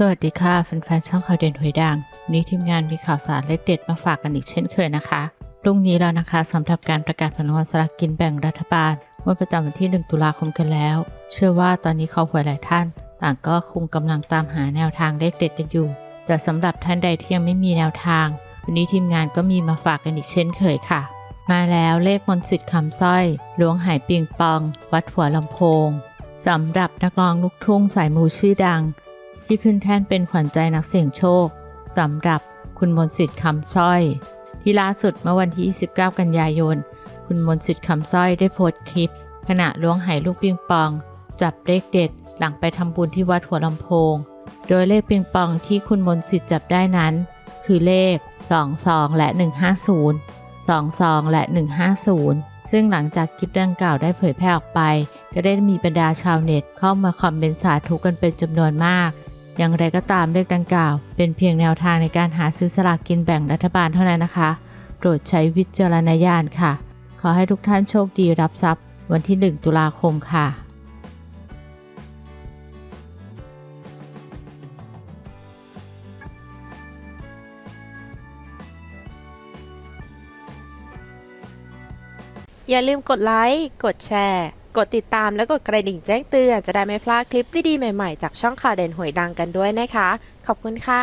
สวัสดีค่ะแฟนๆช่องข่าวเด่นหวยดังวันนี้ทีมงานมีข่าวสารเลขเด็ดมาฝากกันอีกเช่นเคยนะคะพรุ่งนี้แล้วนะคะสำหรับการประกาศผลรางวัลสลากกินแบ่งรัฐบาลงวดประจำวันที่ 1 ตุลาคมกันแล้ว เชื่อว่าตอนนี้เขาหวยหลายท่าน ต่างก็คงกำลังตามหาแนวทางเลขเด็ดกันอยู่ แต่สำหรับท่านใดที่ยังไม่มีแนวทาง วันนี้ทีมงานก็มีมาฝากกันอีกเช่นเคยค่ะ มาแล้วเลขมนต์สิทธิ์คำสร้อยหลวงหายปิงปอง วัดหัวลำโพงสำหรับนักร้องลูกทุ่งสายมูชื่อดัง ที่ขึ้นแท่นเป็นขวัญใจนักเสี่ยงโชคสำหรับคุณมนสิทธิ์คำสร้อย ที่ล่าสุดเมื่อวันที่ 29 กันยายน คุณมนสิทธิ์คำสร้อยได้โพสต์คลิป ขณะล้วงไหลูกปิงปอง จับเลขเด็ดหลังไปทำบุญที่วัดหัวลำโพง โดยเลขปิงปองที่คุณมนสิทธิ์จับได้นั้น คือเลข 22 และ 150 22 และ 150 ซึ่งหลังจากคลิปดังกล่าวได้เผยแพร่ออกไป ก็ได้มีบรรดาชาวเน็ตเข้ามาคอมเมนต์สาธุกันเป็นจำนวนมาก อย่างไรก็ตามเลขดังกล่าว เป็นเพียงแนวทางในการหาซื้อสลากกินแบ่งรัฐบาลเท่านั้นนะคะ โปรดใช้วิจารณญาณค่ะ ขอให้ทุกท่านโชคดีรับทรัพย์ วันที่ 1 ตุลาคมค่ะอย่าลืมกดไลค์ กดแชร์ กดติดตามและกดกระดิ่งแจ้งเตือนจะได้ไม่พลาดคลิปดีๆใหม่ๆ จากช่องข่าวเด่นหวยดังกันด้วยนะคะ ขอบคุณค่ะ